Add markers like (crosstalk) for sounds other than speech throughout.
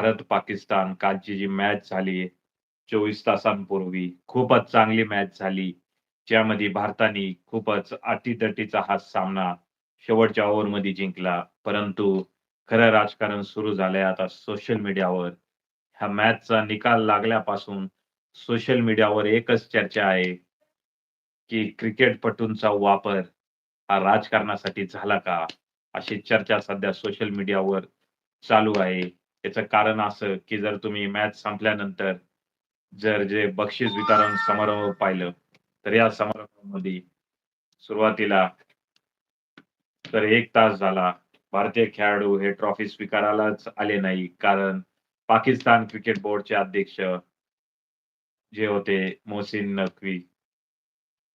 भारत पाकिस्तान कालची जी मॅच झाली चोवीस तासांपूर्वी खूपच चांगली मॅच झाली ज्यामध्ये भारताने खूपच अटीतटीचा हा सामना शेवटच्या ओव्हरमध्ये जिंकला. परंतु खरं राजकारण सुरू झालंय आता सोशल मीडियावर ह्या मॅचचा निकाल लागल्यापासून सोशल मीडियावर एकच चर्चा आहे की क्रिकेटपटूंचा वापर हा राजकारणासाठी झाला का? अशी चर्चा सध्या सोशल मीडियावर चालू आहे. याचं कारण असं की जर तुम्ही मॅच संपल्यानंतर जर जे बक्षीस वितरण समारंभ पाहिलं तर या समारंभामध्ये सुरुवातीला तर एक तास झाला. भारतीय खेळाडू हे ट्रॉफी स्वीकारायलाच आले नाही. कारण पाकिस्तान क्रिकेट बोर्डचे अध्यक्ष जे होते मोहसिन नकवी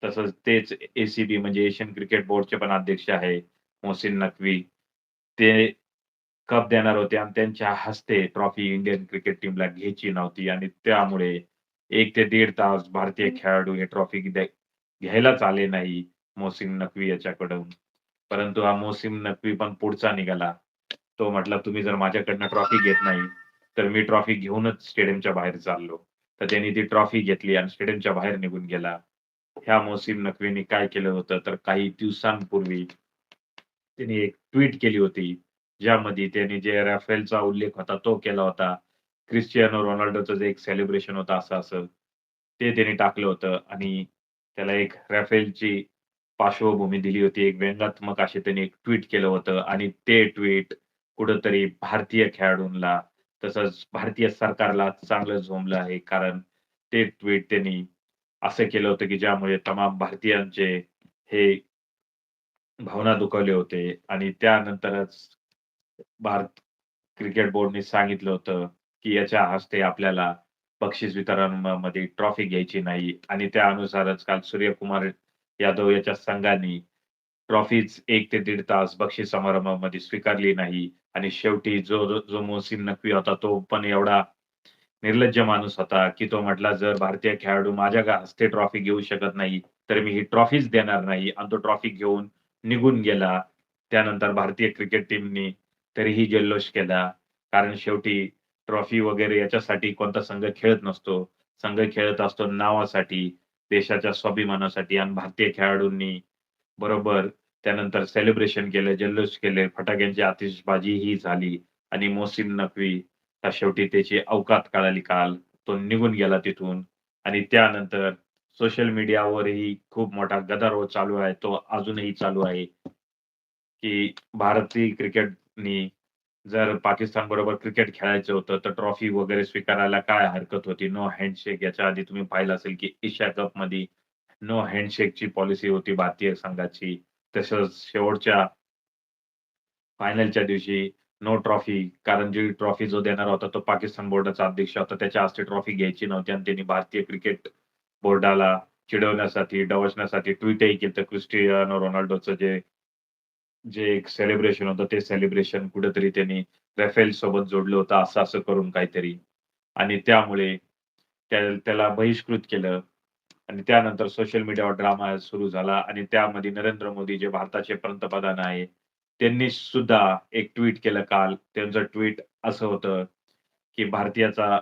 तसंच तेच एसीबी म्हणजे एशियन क्रिकेट बोर्डचे पण अध्यक्ष आहे मोहसिन नकवी. ते कप देणार होते आणि त्यांच्या हस्ते ट्रॉफी इंडियन क्रिकेट टीमला घ्यायची नव्हती. आणि त्यामुळे एक ते दीड तास भारतीय खेळाडू हे ट्रॉफी घ्यायलाच आले नाही मोहसिन नकवी याच्याकडून. परंतु हा मोहसिन नकवी पण पुढचा निघाला. तो म्हटला तुम्ही जर माझ्याकडनं ट्रॉफी घेत नाही तर मी ट्रॉफी घेऊनच स्टेडियमच्या बाहेर चाललो. तर त्यांनी ती ट्रॉफी घेतली आणि स्टेडियमच्या बाहेर निघून गेला. ह्या मोहसिन नकवीने काय केलं होतं तर काही दिवसांपूर्वी त्यांनी एक ट्विट केली होती. ज्यामध्ये त्यांनी जे राफेलचा उल्लेख होता तो केला होता. क्रिस्टियानो रोनाल्डोचं जे एक सेलिब्रेशन होतं असं असं ते त्यांनी टाकलं होतं आणि त्याला एक राफेलची पार्श्वभूमी दिली होती. एक व्यंगात्मक असे त्यांनी एक ट्विट केलं होतं आणि ते ट्विट कुठंतरी भारतीय खेळाडूंना तसंच भारतीय सरकारला चांगलं झोंबलं आहे. कारण ते ट्विट त्यांनी असं केलं होतं की ज्यामुळे तमाम भारतीयांचे हे भावना दुखावले होते आणि त्यानंतरच भारत क्रिकेट बोर्डने सांगितलं होतं की याच्या हस्ते आपल्याला बक्षीस वितरणमध्ये ट्रॉफी घ्यायची नाही आणि त्या अनुसारच काल सूर्यकुमार यादव याच्या संघाने ट्रॉफीच एक ते दीड तास बक्षीस समारंभामध्ये स्वीकारली नाही आणि शेवटी जो जो मोहसिन नकवी होता तो पण एवढा निर्लज्ज माणूस होता की तो म्हटला जर भारतीय खेळाडू माझ्या हस्ते ट्रॉफी घेऊ शकत नाही तर मी ही ट्रॉफीच देणार नाही. आणि तो ट्रॉफी घेऊन निघून गेला. त्यानंतर भारतीय क्रिकेट टीमनी तरीही जल्लोष केला. कारण शेवटी ट्रॉफी वगैरे याच्यासाठी कोणता संघ खेळत नसतो. संघ खेळत असतो नावासाठी देशाच्या स्वाभिमानासाठी आणि भारतीय खेळाडूंनी बरोबर त्यानंतर सेलिब्रेशन केलं जल्लोष केले. फटाक्यांची आतिषबाजी ही झाली आणि मोसिन नकवी शेवटी त्याची अवकात कळाली काल. तो निघून गेला तिथून. आणि त्यानंतर सोशल मीडियावरही खूप मोठा गदारोळ चालू आहे. तो अजूनही चालू आहे. की भारतीय क्रिकेट क्रिकेटनी जर पाकिस्तान बरोबर क्रिकेट खेळायचं होतं तर ट्रॉफी वगैरे स्वीकारायला काय हरकत होती? नो हँडशेक याच्या आधी तुम्ही पाहिलं असेल की एशिया कपमध्ये नो हँडशेकची पॉलिसी होती भारतीय संघाची. तसंच शेवटच्या फायनलच्या दिवशी नो ट्रॉफी कारण जी ट्रॉफी जो देणार होता तो पाकिस्तान बोर्डाचा अध्यक्ष होता. त्याच्या हस्ते ट्रॉफी घ्यायची नव्हती आणि त्यांनी भारतीय क्रिकेट बोर्डाला चिडवण्यासाठी डवचण्यासाठी ट्विटही केलं. क्रिस्टियानो रोनाल्डोचं जे जे एक सेलिब्रेशन होतं ते सेलिब्रेशन कुठेतरी त्यांनी रेफेल सोबत जोडलं होतं असं असं करून काहीतरी. आणि त्यामुळे त्याला बहिष्कृत केलं. आणि त्यानंतर सोशल मीडियावर ड्रामा सुरू झाला. आणि त्यामध्ये नरेंद्र मोदी जे भारताचे पंतप्रधान आहे त्यांनी सुद्धा एक ट्विट केलं काल. त्यांचं ट्विट असं होतं की भारतीयाचा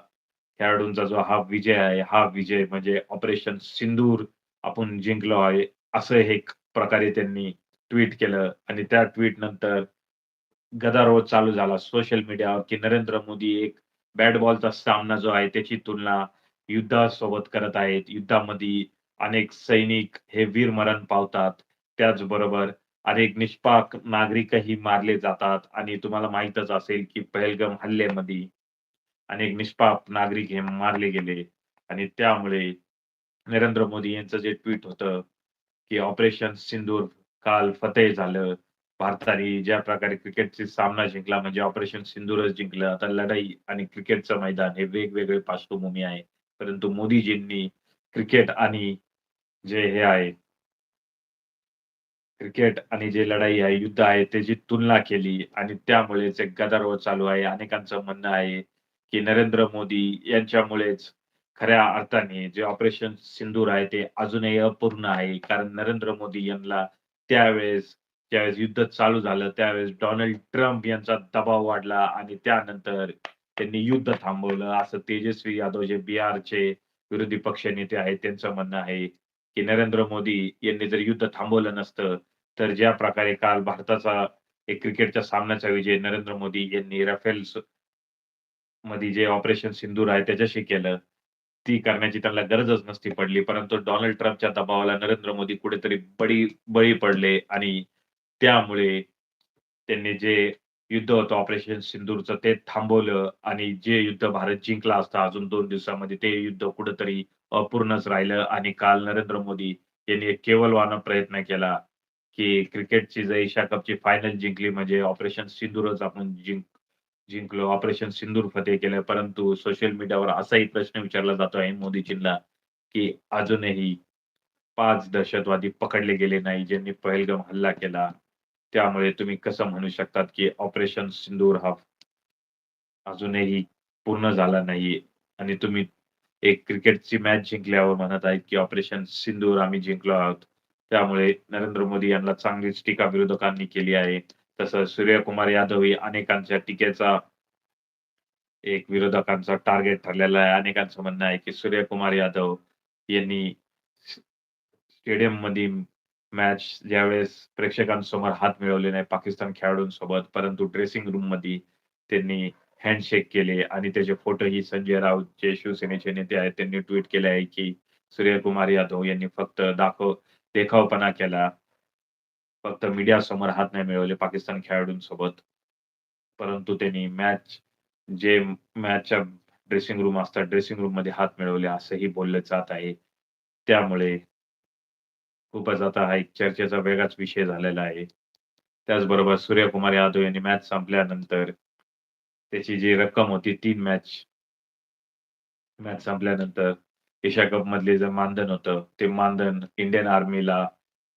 खेळाडूंचा जो हा विजय आहे हा विजय म्हणजे ऑपरेशन सिंदूर आपण जिंकलो आहे असं एक प्रकारे त्यांनी ट्विट केलं आणि त्या ट्विट नंतर गदारोळ चालू झाला. सोशल मीडियावर की नरेंद्र मोदी एक बॅट बॉलचा सामना जो आहे त्याची तुलना युद्धासोबत करत आहेत. युद्धामध्ये अनेक सैनिक हे वीर मरण पावतात. त्याचबरोबर अनेक निष्पाक नागरिकही मारले जातात. आणि तुम्हाला माहितच असेल की पहलगम हल्ल्यामध्ये अनेक निष्पाप नागरिक हे मारले गेले. आणि त्यामुळे नरेंद्र मोदी यांचं जे ट्विट होतं की ऑपरेशन सिंदूर काल फतेह झालं. भारताने ज्या प्रकारे क्रिकेटचे सामना जिंकला म्हणजे ऑपरेशन सिंधूरच जिंकलं आता लढाई आणि क्रिकेटचं मैदान हे वेगवेगळे पार्श्वभूमी आहे. परंतु मोदीजींनी क्रिकेट आणि जे हे आहे क्रिकेट आणि जे लढाई आहे युद्ध आहे त्याची तुलना केली आणि त्यामुळेच एक गदारोळ चालू आहे. अनेकांचं म्हणणं आहे की नरेंद्र मोदी यांच्यामुळेच खऱ्या अर्थाने जे ऑपरेशन सिंदूर आहे ते अजूनही अपूर्ण आहे. कारण नरेंद्र मोदी यांना त्यावेळेस ज्यावेळेस युद्ध चालू झालं त्यावेळेस डोनाल्ड ट्रम्प यांचा दबाव वाढला आणि त्यानंतर त्यांनी युद्ध थांबवलं. असं तेजस्वी यादव जे बिहारचे विरोधी पक्ष नेते आहेत त्यांचं म्हणणं आहे की नरेंद्र मोदी यांनी जर युद्ध थांबवलं नसतं तर ज्या प्रकारे काल भारताचा एक क्रिकेटच्या सामन्याचा विजय नरेंद्र मोदी यांनी राफेल मध्ये जे ऑपरेशन सिंदूर आहे त्याच्याशी केलं. ती करण्याची त्यांना गरजच नसती पडली. परंतु डोनाल्ड ट्रम्पच्या दबावाला नरेंद्र मोदी कुठेतरी बळी बळी पडले आणि त्यामुळे त्यांनी जे युद्ध होतं ऑपरेशन सिंदूरचं ते थांबवलं आणि जे युद्ध भारत जिंकला असता अजून दोन दिवसामध्ये ते युद्ध कुठेतरी अपूर्णच राहिलं आणि काल नरेंद्र मोदी यांनी एक केवलवाना प्रयत्न केला की क्रिकेटची जर एशिया कपची फायनल जिंकली म्हणजे ऑपरेशन सिंदूरच आपण जिंक जिंकलो. ऑपरेशन सिंदूर फतेह केलं. परंतु सोशल मीडियावर असाही प्रश्न विचारला जातो आहे मोदीजींना की अजूनही पाच दहशतवादी पकडले गेले नाही ज्यांनी पहलगाम हल्ला केला. त्यामुळे तुम्ही कसं म्हणू शकतात की ऑपरेशन सिंदूर हा अजूनही पूर्ण झाला नाही? आणि तुम्ही एक क्रिकेटची मॅच जिंकल्यावर म्हणत आहेत की ऑपरेशन सिंदूर आम्ही जिंकलो आहोत. त्यामुळे नरेंद्र मोदी यांना चांगलीच टीका विरोधकांनी केली आहे. तसं सूर्यकुमार यादव ही अनेकांच्या टीकेचा एक विरोधकांचा टार्गेट ठरलेला आहे. अनेकांचं म्हणणं आहे की सूर्यकुमार यादव यांनी स्टेडियममध्ये मॅच ज्यावेळेस प्रेक्षकांसमोर हात मिळवले नाही पाकिस्तान खेळाडूंसोबत परंतु ड्रेसिंग रूममध्ये त्यांनी हँडशेक केले आणि त्याचे फोटोही संजय राऊत जे शिवसेनेचे नेते आहेत त्यांनी ट्विट केले आहे की सूर्यकुमार यादव यांनी फक्त दाखव देखावपणा केला. फक्त मीडिया समोर हात नाही मिळवले पाकिस्तान खेळाडूंसोबत. परंतु त्यांनी मॅच जे मॅचच्या ड्रेसिंग रूम असतात ड्रेसिंग रूममध्ये हात मिळवले असंही बोलले जात आहे. त्यामुळे खूपच आता हा एक चर्चेचा वेगळाच विषय झालेला आहे. त्याचबरोबर सूर्यकुमार यादव यांनी मॅच संपल्यानंतर त्याची जी रक्कम होती तीन मॅच मॅच संपल्यानंतर एशिया कप मधले जे मानधन होतं ते मानधन इंडियन आर्मीला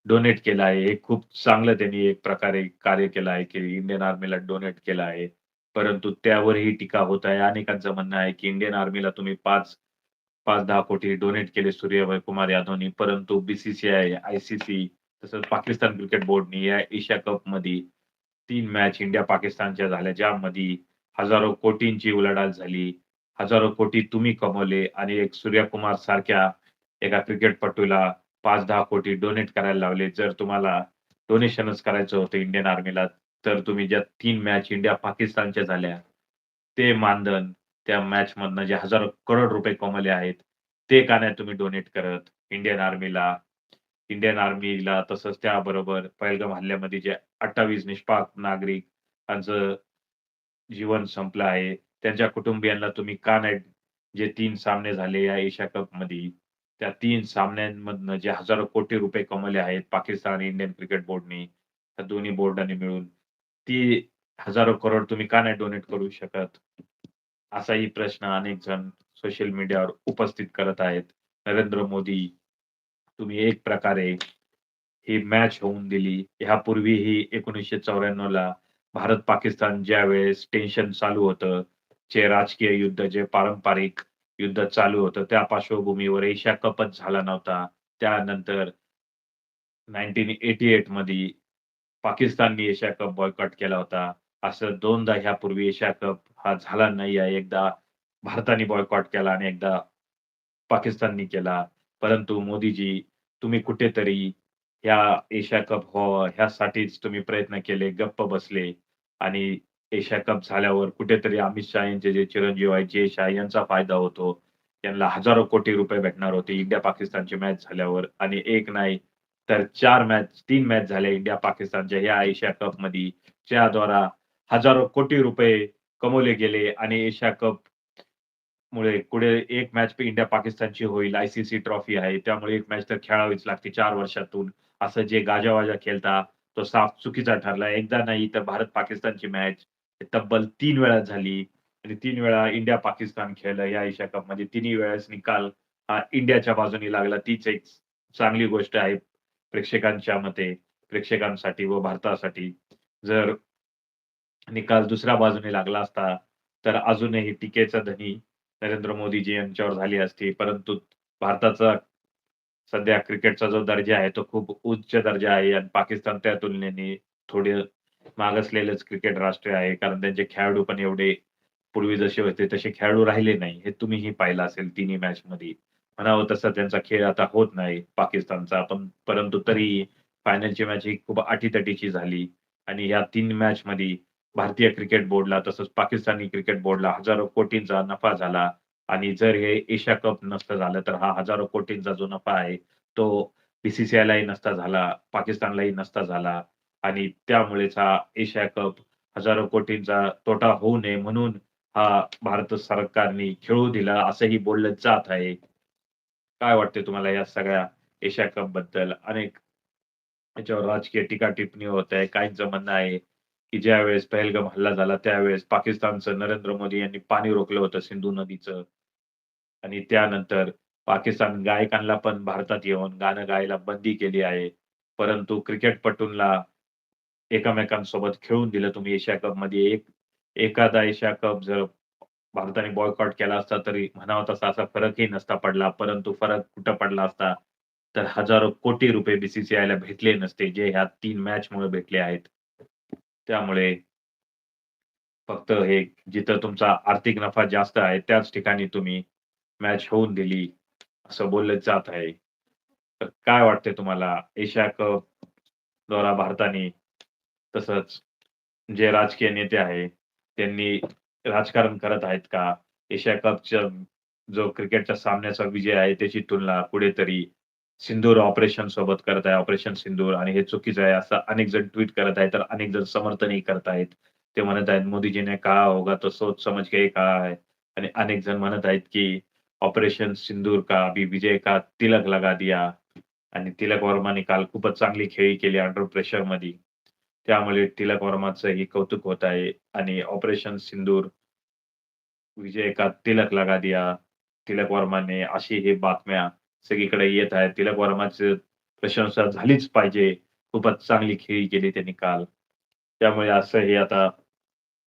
डोनेट केलं आहे. हे खूप चांगलं त्यांनी एक प्रकारे कार्य केलं आहे की इंडियन आर्मीला डोनेट केलं आहे. परंतु त्यावरही टीका होत आहे. अनेकांचं म्हणणं आहे की इंडियन आर्मीला तुम्ही पाच पाच दहा कोटी डोनेट केले सूर्य कुमार यादवनी. परंतु बीसीसीआय आयसीसी तसंच पाकिस्तान क्रिकेट बोर्डनी या एशिया कपमध्ये तीन मॅच इंडिया पाकिस्तानच्या झाल्या. ज्यामध्ये हजारो कोटींची उलाढाल झाली. हजारो कोटी तुम्ही कमवले आणि एक सूर्यकुमार सारख्या एका क्रिकेटपटूला पाच दहा कोटी डोनेट करायला लावले. जर तुम्हाला डोनेशनच करायचं होतं इंडियन आर्मीला तर तुम्ही ज्या तीन मॅच इंडिया पाकिस्तानच्या झाल्या ते मानधन त्या मॅच मधनं जे हजारो करोड रुपये कमवले आहेत ते का नाही तुम्ही डोनेट करत? इंडियन आर्मीला इंडियन आर्मीला तसंच त्याबरोबर पहलगाम हल्ल्यामध्ये जे अठ्ठावीस निष्पाक नागरिकांचं जीवन संपलं आहे त्यांच्या कुटुंबियांना तुम्ही का नाही जे तीन सामने झाले या एशिया कपमध्ये त्या तीन सामन्यांमधनं जे हजारो कोटी रुपये कमवले आहेत पाकिस्तान आणि इंडियन क्रिकेट बोर्डनी त्या दोन्ही बोर्डांनी मिळून ती हजारो करोड तुम्ही का नाही डोनेट करू शकत? असाही प्रश्न अनेक जण सोशल मीडियावर उपस्थित करत आहेत. नरेंद्र मोदी तुम्ही एक प्रकारे ही मॅच होऊन दिली. ह्यापूर्वीही एकोणीसशे चौऱ्याण्णव ला भारत पाकिस्तान ज्या वेळेस टेन्शन चालू होतं जे राजकीय युद्ध जे पारंपरिक युद्ध चालू होतं. त्या पार्श्वभूमीवर एशिया कपच झाला नव्हता. त्यानंतर नाईन्टीन एटी एटमध्ये पाकिस्ताननी एशिया कप बॉयकॉट केला होता. असं दोनदा ह्यापूर्वी एशिया कप हा झाला नाही आहे. एकदा भारताने बॉयकॉट केला आणि एकदा पाकिस्ताननी केला. परंतु मोदीजी तुम्ही कुठेतरी ह्या एशिया कप व्हावं ह्यासाठीच तुम्ही प्रयत्न केले गप्प बसले आणि एशिया कप झाल्यावर कुठेतरी अमित शहा यांचे जे चिरंजीव आहे जे शहा यांचा फायदा होतो त्यांना हजारो कोटी रुपये भेटणार होते इंडिया पाकिस्तानची मॅच झाल्यावर. आणि एक नाही तर चार मॅच तीन मॅच झाल्या इंडिया पाकिस्तानच्या ह्या एशिया कपमध्ये ज्याद्वारा हजारो कोटी रुपये कमवले गेले आणि एशिया कप मुळे पुढे एक मॅच इंडिया पाकिस्तानची होईल आयसीसी ट्रॉफी आहे. त्यामुळे एक मॅच तर खेळावीच लागते चार वर्षातून. असं जे गाजावाजा खेळता तो साफ चुकीचा ठरला. एकदा नाही तर भारत पाकिस्तानची मॅच तब्बल तीन वेळा झाली. आणि तीन वेळा इंडिया पाकिस्तान खेळलं या एशिया कप म्हणजे तिन्ही वेळेस निकाल हा इंडियाच्या बाजूने लागला. तीच एक चांगली गोष्ट आहे प्रेक्षकांच्या मते प्रेक्षकांसाठी व भारतासाठी. जर निकाल दुसऱ्या बाजूने लागला असता तर अजूनही टीकेचा धनी नरेंद्र मोदीजी यांच्यावर झाली असती. परंतु भारताचा सध्या क्रिकेटचा जो दर्जा आहे तो खूप उच्च दर्जा आहे. आणि पाकिस्तान त्या तुलनेने थोडे मागासलेलंच क्रिकेट राष्ट्र आहे. कारण त्यांचे खेळाडू पण एवढे पूर्वी जसे होते तसे खेळाडू राहिले नाही. हे तुम्हीही पाहिलं असेल तिन्ही मॅच मध्ये म्हणावं तसा त्यांचा खेळ आता होत नाही पाकिस्तानचा. पण परंतु तरी फायनलची मॅच ही खूप अटीतटीची झाली. आणि या 3 मॅचमध्ये भारतीय क्रिकेट बोर्डला तसंच पाकिस्तानी क्रिकेट बोर्डला हजारो कोटींचा नफा झाला. आणि जर हे एशिया कप नसतं झालं तर हा हजारो कोटींचा जो नफा आहे तो बीसीसीआयलाही नसता झाला, पाकिस्तानलाही नसता झाला. आणि त्यामुळेच हा एशिया कप हजारो कोटींचा तोटा होऊ नये म्हणून हा भारत सरकारने खेळू दिला असंही बोललं जात आहे. काय वाटते तुम्हाला या सगळ्या एशिया कपबद्दल? अनेक याच्यावर राजकीय टीका-टिप्पणी होत आहे. काहींचं म्हणणं आहे, की ज्यावेळेस पहलगाम हल्ला झाला त्यावेळेस पाकिस्तानचं नरेंद्र मोदी यांनी पाणी रोखलं होतं सिंधू नदीचं. आणि त्यानंतर पाकिस्तान गायकांना पण भारतात येऊन गाणं गायला बंदी केली आहे. परंतु क्रिकेटपटूंना एकमेकांसोबत खेळून दिलं तुम्ही एशिया कपमध्ये एक एखादा एशिया कप जर भारताने बॉयकॉट केला असता तरी म्हणावा तसा असा फरकही नसता पडला. परंतु फरक कुठं पडला असता, तर हजारो कोटी रुपये बीसीसीआयला भेटले नसते, जे ह्या तीन मॅच मुळे भेटले आहेत. त्यामुळे फक्त हे जिथं तुमचा आर्थिक नफा जास्त आहे त्याच ठिकाणी तुम्ही मॅच होऊन दिली, असं बोललं जात आहे. तर काय वाटतंय तुम्हाला एशिया कप द्वारा भारताने तसंच जे राजकीय नेते आहे, त्यांनी राजकारण करत आहेत का? एशिया कपच्या जो क्रिकेटच्या सामन्याचा विजय आहे त्याची तुलना कुठेतरी सिंदूर ऑपरेशन सोबत करत आहे. ऑपरेशन सिंदूर आणि हे चुकीचं आहे असं अनेक जण ट्वीट करत आहेत, तर अनेक जण समर्थनही करत आहेत. ते म्हणत आहेत, मोदीजीने कहा होगा तो सोच समझ के ही कहा है." आणि अनेक जण म्हणत आहेत, की ऑपरेशन सिंदूर का अभी विजय का तिलक लगा दिया आणि तिलक वर्माने काल खूपच चांगली खेळी केली अंडर प्रेशरमध्ये. त्यामुळे तिलक वर्माचंही कौतुक होत आहे आणि ऑपरेशन सिंदूर विजय का तिलक लगा दिया. तिलक वर्माने अशी ही बातम्या सगळीकडे येत आहेत. तिलक वर्माची प्रशंसा झालीच पाहिजे. खूपच चांगली खेळी केली त्यांनी काल. त्यामुळे असं हे आता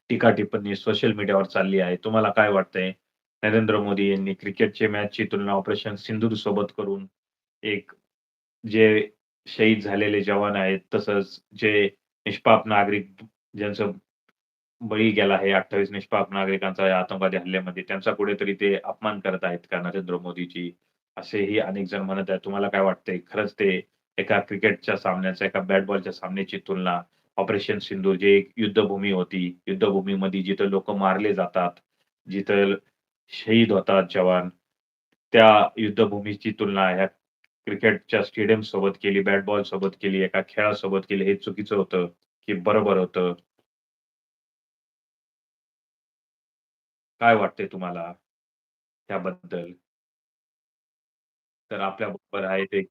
टीका-टिप्पणी सोशल मीडियावर चालली आहे. तुम्हाला काय वाटतंय? नरेंद्र मोदी यांनी क्रिकेटचे मॅचची तुलना ऑपरेशन सिंदूर सोबत करून एक जे शहीद झालेले जवान आहेत, तसंच जे निष्पाप नागरिक ज्यांचं बळी गेला आहे 28 निष्पाप नागरिकांचा या आतंकवादी हल्ल्यामध्ये, त्यांचा कुठेतरी ते अपमान करत आहेत का नरेंद्र मोदीजी? असेही अनेक जण म्हणत आहेत. तुम्हाला काय वाटतंय? खरंच ते एका क्रिकेटच्या सामन्याचा, एका बॅट बॉलच्या सामन्याची तुलना ऑपरेशन सिंधू जे एक युद्धभूमी होती. युद्धभूमीमध्ये जिथं लोक मारले जातात, जिथं शहीद होतात जवान, त्या युद्धभूमीची तुलना ह्या क्रिकेटच्या स्टेडियम सोबत केली, बॅट बॉल सोबत केली, एका खेळासोबत केली. हे चुकीचं होतं, की बरोबर होतं? काय वाटतंय तुम्हाला त्याबद्दल? तर आपल्याबरोबर आहेत एक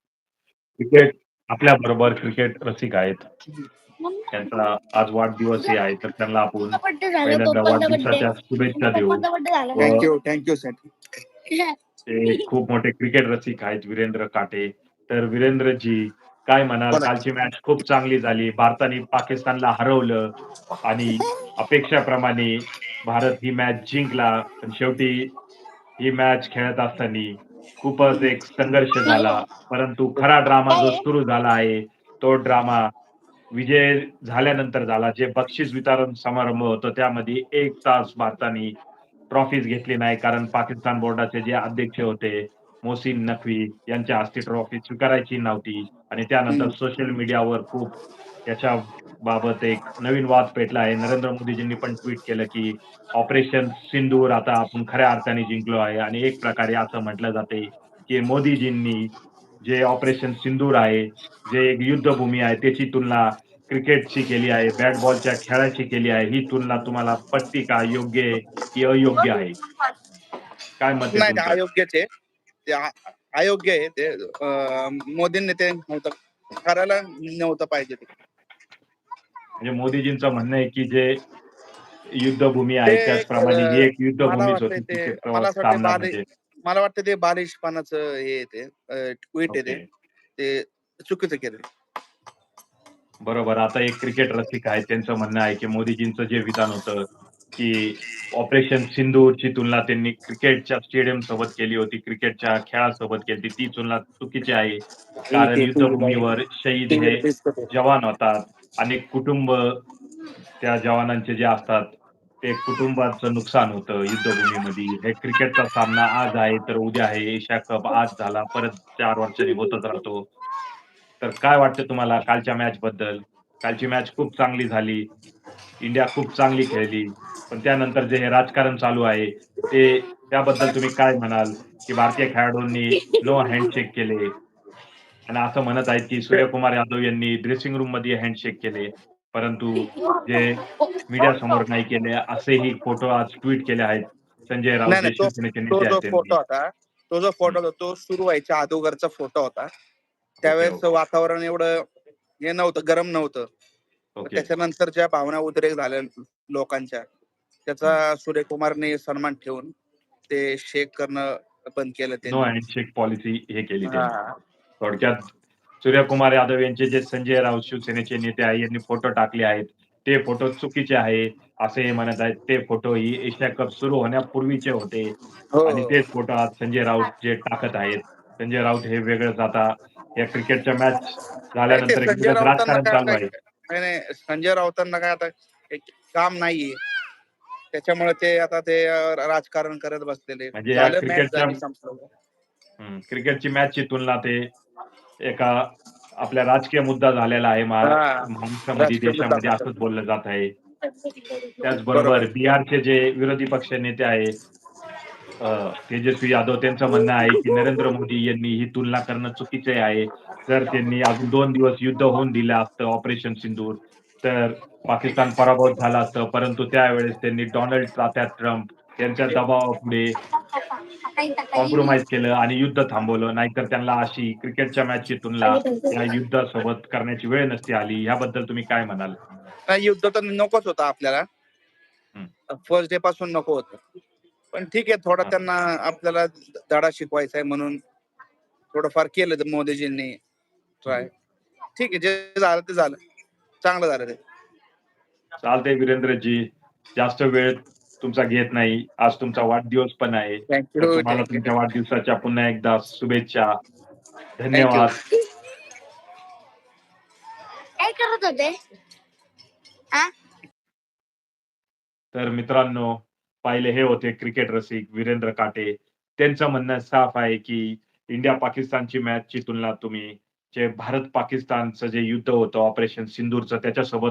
क्रिकेट आपल्याबरोबर क्रिकेट रसिक आहेत. त्यांचा आज वाढदिवसही आहे, तर त्यांना आपण पहिल्यांदा वाढदिवसाच्या शुभेच्छा देऊ. पप्पांचा बर्थडे (laughs) ते खूप मोठे क्रिकेट रसिक आहेत वीरेंद्र काटे. तर वीरेंद्रजी काय म्हणाल? बोला. कालची मॅच खूप चांगली झाली. भारताने पाकिस्तानला हरवलं आणि अपेक्षाप्रमाणे भारत ही मॅच जिंकला. पण शेवटी ही मॅच खेळत असताना खूपच एक संघर्ष झाला. परंतु खरा ड्रामा जो सुरू झाला आहे, तो ड्रामा विजय झाल्यानंतर झाला. जे बक्षीस वितरण समारंभ होतं त्यामध्ये 1 तास भारताने ट्रॉफीज घेतली नाही. कारण पाकिस्तान बोर्डाचे जे अध्यक्ष होते मोहसिन नकवी यांच्या हस्ते ट्रॉफी स्वीकारायची नव्हती आणि त्यानंतर. सोशल मीडियावर खूप याच्याबाबत एक नवीन वाद पेटला आहे. नरेंद्र मोदीजींनी पण ट्वीट केलं, की ऑपरेशन सिंदूर आता आपण खऱ्या अर्थाने जिंकलो आहे आणि एक प्रकारे असं म्हटलं जातंय, की मोदीजींनी जे ऑपरेशन सिंदूर आहे, जे एक युद्धभूमी आहे त्याची तुलना क्रिकेटची केली आहे, बॅट बॉलच्या खेळाची केली आहे. ही तुलना तुम्हाला पटते का? योग्य आहे की अयोग्य आहे? काय मत नाही ते? अयोग्यच आहे. ते अ अयोग्य आहे ते. अ, मोदींनी ते नव्हतं करायला नव्हतं पाहिजे ते. म्हणजे मोदीजींचं म्हणणं आहे, की जे युद्धभूमी आहे ते त्याचप्रमाणे ही एक मला युद्धभूमीच वाटतंय होती ते मला असं वाटतंय सामना बालिश म्हणजे. मला वाटतं ते बालिशपणाचं हे आहे ते ट्वीट आहे ते. ओके. ते चुकीचं केलं. बरोबर. आता एक क्रिकेट रसिक आहे. त्यांचं म्हणणं आहे, की मोदीजींचं जे विधान होतं, की ऑपरेशन सिंदूरची तुलना त्यांनी क्रिकेटच्या स्टेडियम सोबत केली होती. क्रिकेटच्या खेळासोबत केली ती तुलना चुकीची आहे. कारण युद्धभूमीवर शहीद हे जवान होतात. अनेक कुटुंब त्या जवानांचे जे असतात, ते कुटुंबाचं नुकसान होतं युद्धभूमीमध्ये. हे क्रिकेटचा सामना आज आहे तर उद्या आहे. एशिया कप आज झाला, परत 4 वर्षांनी होतच राहतो. तर काय वाटतं तुम्हाला कालच्या मॅचबद्दल? कालची मॅच खूप चांगली झाली. इंडिया खूप चांगली खेळली. पण त्यानंतर जे हे राजकारण चालू आहे, ते त्याबद्दल तुम्ही काय म्हणाल? की भारतीय खेळाडूंनी नो हँडशेक केले. आणि असं म्हणत आहेत की सूर्यकुमार यादव यांनी ड्रेसिंग रूममध्ये हँडशेक केले. परंतु जे मीडियासमोर नाही केले, असेही फोटो आज ट्वीट केले आहेत. संजय राऊत शिवसेनेचे नेते आहेत फोटो. होता, तो जो फोटो होता तो सुरू व्हायच्या अगोदरचा फोटो होता. त्यावेळेस. वातावरण एवढं हे नव्हतं, गरम नव्हतं. त्याच्यानंतर ज्या भावना उद्रेक झाल्या लोकांच्या, त्याचा सूर्यकुमारने सन्मान ठेवून ते शेक करणं बंद केलं नो त्यांनी. हँडशेक पॉलिसी हे केली. थोडक्यात सूर्यकुमार यादव यांचे जे संजय राऊत शिवसेनेचे नेते आहे, यांनी फोटो टाकले आहेत. ते फोटो चुकीचे आहे, असे हे म्हणत आहेत. ते फोटो ही एशिया कप सुरू होण्यापूर्वीचे होते हो, आणि. तेच फोटो आज संजय राऊत जे टाकत आहेत. संजय राऊत हे वेगळंच आता या क्रिकेटच्या मॅच झाल्यानंतर राजकारण काय चालू आता आहे. नाही, नाही. संजय राऊतांना काय आता एक काम नाहीये. त्याच्यामुळे ते आता ते राजकारण करत बसलेले. म्हणजे मॅच क्रिकेटच्या क्रिकेटची मॅचची तुलना ते एका आपला राजकीय मुद्दा झालेला आहे. महा. महाराष्ट्रामध्ये, देशामध्ये. असंच बोललं जात आहे. त्याचबरोबर बरोबर. बिहारचे जे विरोधी पक्ष नेते आहे तेजस्वी यादव त्यांचं म्हणणं आहे की नरेंद्र मोदी यांनी ही तुलना करणं चुकीचे आहे. जर त्यांनी अजून 2 दिवस युद्ध होऊन दिलं असतं ऑपरेशन सिंदूर, तर पाकिस्तान पराभूत झालं असतं. परंतु त्यावेळेस त्यांनी डोनाल्ड तात्या ट्रम्प यांच्या दबावापुढे कॉम्प्रोमाईज केलं आणि युद्ध थांबवलं. नाहीतर त्यांना अशी क्रिकेटच्या मॅचची तुलना या युद्धासोबत करण्याची वेळ नसती आली. याबद्दल तुम्ही काय म्हणाल? नाही युद्ध तर नकोच होतं आपल्याला. फर्स्ट डे पासून नको होतं. पण ठीक आहे थोडा. त्यांना आपल्याला धडा शिकवायचा आहे म्हणून थोडंफार केलं तर मोदीजींनी ट्राय. ठीक आहे जे झालं ते झालं. चांगलं झालं ते. चालतंय वीरेंद्रजी. जास्त वेळ तुमचा घेत नाही. आज तुमचा वाढदिवस पण आहे. तुम्हाला. तुमच्या वाढदिवसाच्या पुन्हा एकदा शुभेच्छा. धन्यवाद. काय करत होते? तर मित्रांनो, पाहिले हे होते क्रिकेट रसिक वीरेंद्र काटे. त्यांचं म्हणणं साफ आहे की इंडिया पाकिस्तानची मॅचची तुलना तुम्ही जे भारत पाकिस्तानचं जे युद्ध होतं ऑपरेशन सिंदूरचं त्याच्यासोबत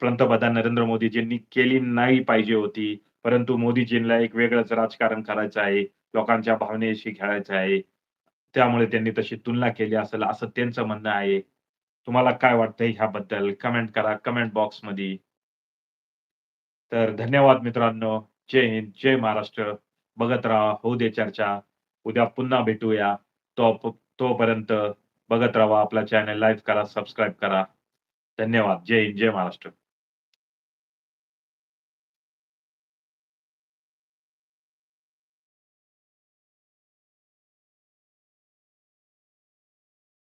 पंतप्रधान नरेंद्र मोदीजींनी केली नाही पाहिजे होती. परंतु मोदीजींना एक वेगळंच राजकारण करायचं आहे. लोकांच्या भावनेशी खेळायचं आहे. त्यामुळे त्यांनी तशी तुलना केली असेल असं त्यांचं म्हणणं आहे. तुम्हाला काय वाटतंय ह्याबद्दल? कमेंट करा कमेंट बॉक्समध्ये. तर धन्यवाद मित्रांनो. जय हिंद, जय महाराष्ट्र. बघत राहा होऊ दे चर्चा. उद्या पुन्हा भेटूया. तो तोपर्यंत बघत राहा आपला चॅनल लाईक करा, सबस्क्राईब करा. धन्यवाद. जय हिंद, जय महाराष्ट्र.